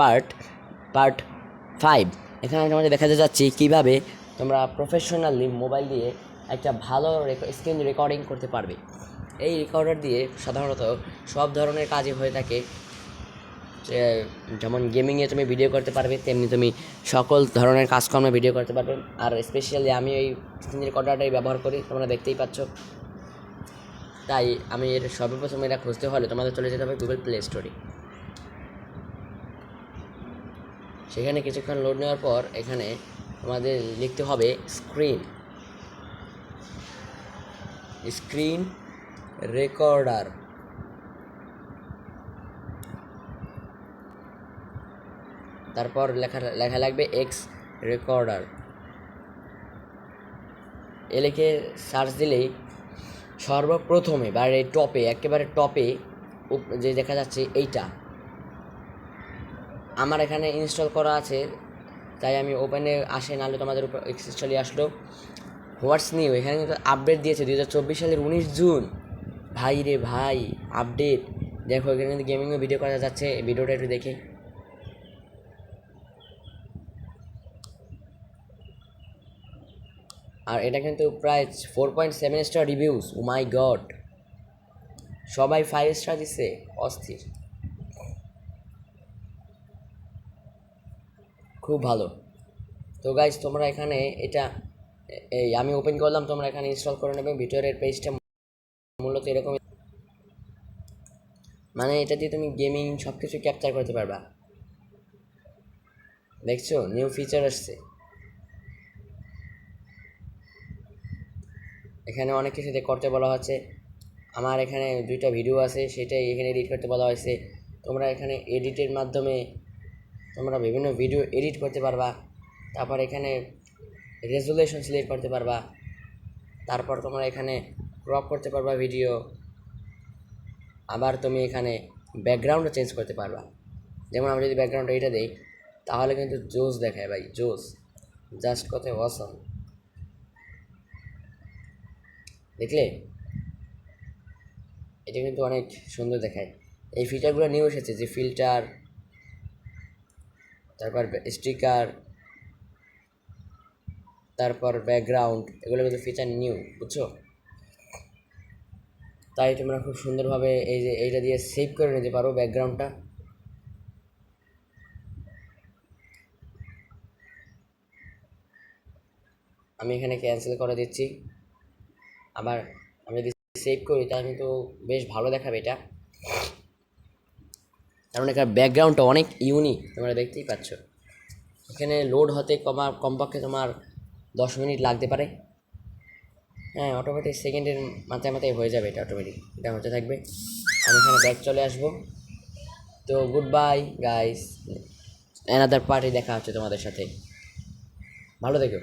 Part part five এখানে তোমাদের দেখাতে যাচ্ছি কীভাবে তোমরা প্রফেশনালি মোবাইল দিয়ে একটা ভালো স্ক্রিন রেকর্ডিং করতে পারবে। এই রেকর্ডার দিয়ে সাধারণত সব ধরনের কাজই হয়ে থাকে। যেমন গেমিংয়ে তুমি ভিডিও করতে পারবে, তেমনি তুমি সকল ধরনের কাজকর্মে ভিডিও করতে পারবে। আর স্পেশালি আমি এই স্ক্রিন রেকর্ডারটাই ব্যবহার করি, তোমরা দেখতেই পাচ্ছ। তাই আমি এর সর্বপ্রথম এটা খুঁজতে হলে তোমাদের চলে যেতে হবে গুগল প্লে স্টোরে সেখানে কিছুক্ষণ লোড নেওয়ার পর এখানে তোমাদের লিখতে হবে স্ক্রিন স্ক্রিন রেকর্ডার তারপর লেখা লেখা লাগবে এক্স রেকর্ডার এ লিখে সার্চ দিলেই সর্বপ্রথমে বা টপে একেবারে টপে যে দেখা যাচ্ছে এইটা। আমার এখানে ইনস্টল করা আছে, তাই আমি ওপেনে আসে, নাহলে তোমাদের উপর চলে আসলো। হোয়াটস নিউ এখানে কিন্তু আপডেট দিয়েছে দু হাজার চব্বিশ সালের উনিশ জুন। ভাই রে ভাই আপডেট দেখো, এখানে কিন্তু গেমিংয়ে ভিডিও করা যাচ্ছে ভিডিওটা একটু দেখে। আর এটা কিন্তু প্রায় four point seven star reviews oh my god সবাই ফাইভ স্টার দিচ্ছে অস্থির। খুব ভালো। তো গাইজ তোমরা এখানে এটা, এই আমি ওপেন করলাম, তোমরা এখানে ইনস্টল করে নেবে। ভিতরের পেজটা মূলত এরকম মানে এটা দিয়ে তুমি গেমিং সব কিছু ক্যাপচার করতে পারবা। দেখছ? নিউ ফিচার আসছে। এখানে অনেক কিছু করতে বলা হচ্ছে। আমার এখানে দুইটা ভিডিও আছে, সেটাই এখানে এডিট করতে বলা হয়েছে। তোমরা এখানে এডিটের মাধ্যমে তোমরা বিভিন্ন ভিডিও এডিট করতে পারবা, তারপর এখানে রেজুলেশন সিলেক্ট করতে পারবা, তারপর তোমরা এখানে ক্রপ করতে পারবা ভিডিও আবার তুমি এখানে ব্যাকগ্রাউন্ডও চেঞ্জ করতে পারবা। যেমন আমি যদি ব্যাকগ্রাউন্ড এইটা দিই, তাহলে কিন্তু জোস দেখায় ভাই জোস জাস্ট কথায় অসম দেখলে? এটা কিন্তু অনেক সুন্দর দেখায়। এই ফিচারগুলো নিউ এসেছে যে ফিল্টার তারপর স্টিকার, তারপর ব্যাকগ্রাউন্ড এগুলো কিন্তু ফিচার নিউ বুঝছ? তাই তোমরা খুব সুন্দরভাবে এই যে এইটা দিয়ে সেভ করে নিতে পারো ব্যাকগ্রাউন্ডটা আমি এখানে ক্যান্সেল করে দিচ্ছি। আবার আমি যদি সেভ করি, তাহলে কিন্তু বেশ ভালো দেখাবে এটা। কারণ এখানে ব্যাকগ্রাউন্ডটা অনেক ইউনিক তোমরা দেখতেই পাচ্ছ। এখানে লোড হতে কমা, কমপক্ষে তোমার দশ মিনিট লাগতে পারে। হ্যাঁ অটোমেটিক সেকেন্ডের মাথায় মাথায় হয়ে যাবে এটা অটোমেটিক এটা হতে থাকবে। আমি এখানে ব্যাক চলে আসব। তো goodbye guys another party দেখা হচ্ছে তোমাদের সাথে। ভালো থেকো।